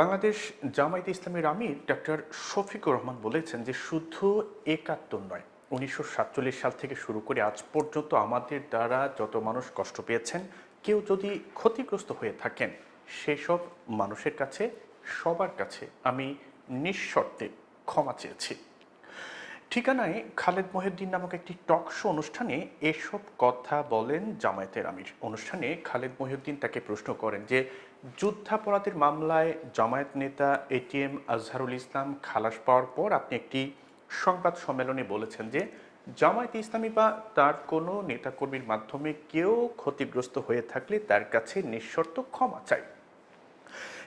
বাংলাদেশ জামায়াতে ইসলামের আমির ডক্টর শফিকুর রহমান বলেছেন যে শুধু একাত্তর নয়। উনিশশো সাল থেকে শুরু করে আজ পর্যন্ত আমাদের দ্বারা যত মানুষ কষ্ট পেয়েছেন, কেউ যদি ক্ষতিগ্রস্ত হয়ে থাকেন, সেসব মানুষের কাছে, সবার কাছে আমি নিঃশর্তে ক্ষমা চেয়েছি। ঠিকানায় খালেদ মহিউদ্দিন নামক একটি টক শো অনুষ্ঠানে এসব কথা বলেন জামায়াতের আমির। অনুষ্ঠানে খালেদ মহিউদ্দিন তাকে প্রশ্ন করেন যে, যুদ্ধাপরাধের মামলায় জামায়াত নেতা এটিএম আজহারুল ইসলাম খালাস পাওয়ার পর আপনি একটি সংবাদ সম্মেলনে বলেছেন যে, জামায়াত ইসলামী বা তার কোনো নেতাকর্মীর মাধ্যমে কেউ ক্ষতিগ্রস্ত হয়ে থাকলে তার কাছে নিঃশর্ত ক্ষমা চাই।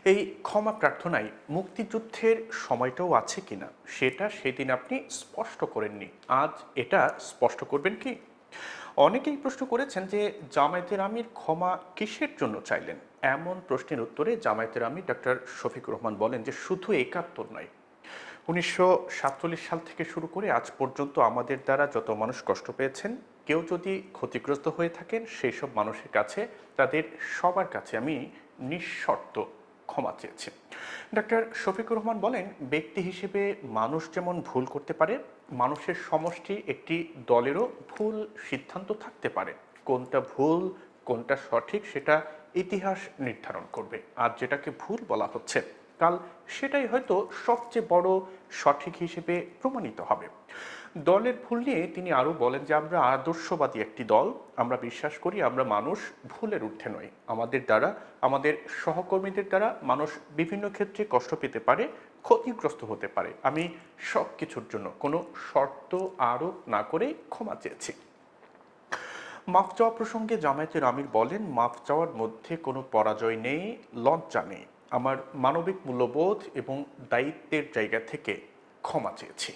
এই ক্ষমা প্রার্থনায় মুক্তিযুদ্ধের সময়টাও আছে কিনা? সেটা সেদিন আপনি স্পষ্ট করেননি। আজ এটা স্পষ্ট করবেন কি? অনেকেই প্রশ্ন করেছেন যে জামায়াতের আমির ক্ষমা কিসের জন্য চাইলেন? এমন প্রশ্নের উত্তরে জামায়াতের আমির ডক্টর শফিকুর রহমান বলেন যে শুধু একাত্তর নয়, উনিশশো সাল থেকে শুরু করে আজ পর্যন্ত আমাদের দ্বারা যত মানুষ কষ্ট পেয়েছেন, কেউ যদি ক্ষতিগ্রস্ত হয়ে থাকেন, সেই সব মানুষের কাছে, তাদের সবার কাছে আমি নিঃশর্ত ক্ষমা চেয়েছে। ডাক্তার শফিকুর রহমান বলেন, ব্যক্তি হিসেবে মানুষ যেমন ভুল করতে পারে, মানুষের সমষ্টি একটি দলেরও ভুল সিদ্ধান্ত থাকতে পারে। কোনটা ভুল, কোনটা সঠিক, সেটা ইতিহাস নির্ধারণ করবে। আর যেটাকে ভুল বলা হচ্ছে। কাল সেটাই হয়তো সবচেয়ে বড় সঠিক হিসেবে প্রমাণিত হবে। দলের ভুল নিয়ে তিনি আরও বলেন যে, আমরা আদর্শবাদী একটি দল। আমরা বিশ্বাস করি আমরা মানুষ ভুলের ঊর্ধ্বে নই। আমাদের দ্বারা, আমাদের সহকর্মীদের দ্বারা মানুষ বিভিন্ন ক্ষেত্রে কষ্ট পেতে পারে, ক্ষতিগ্রস্ত হতে পারে। আমি সব কিছুর জন্য কোনো শর্ত আরোপ না করে ক্ষমা চেয়েছি। মাফ চাওয়া প্রসঙ্গে জামায়াতের আমির বলেন, মাফ চাওয়ার মধ্যে কোনো পরাজয় নেই, লজ্জা নেই। আমার মানবিক মূল্যবোধ এবং দায়িত্বের জায়গা থেকে ক্ষমা চেয়েছি।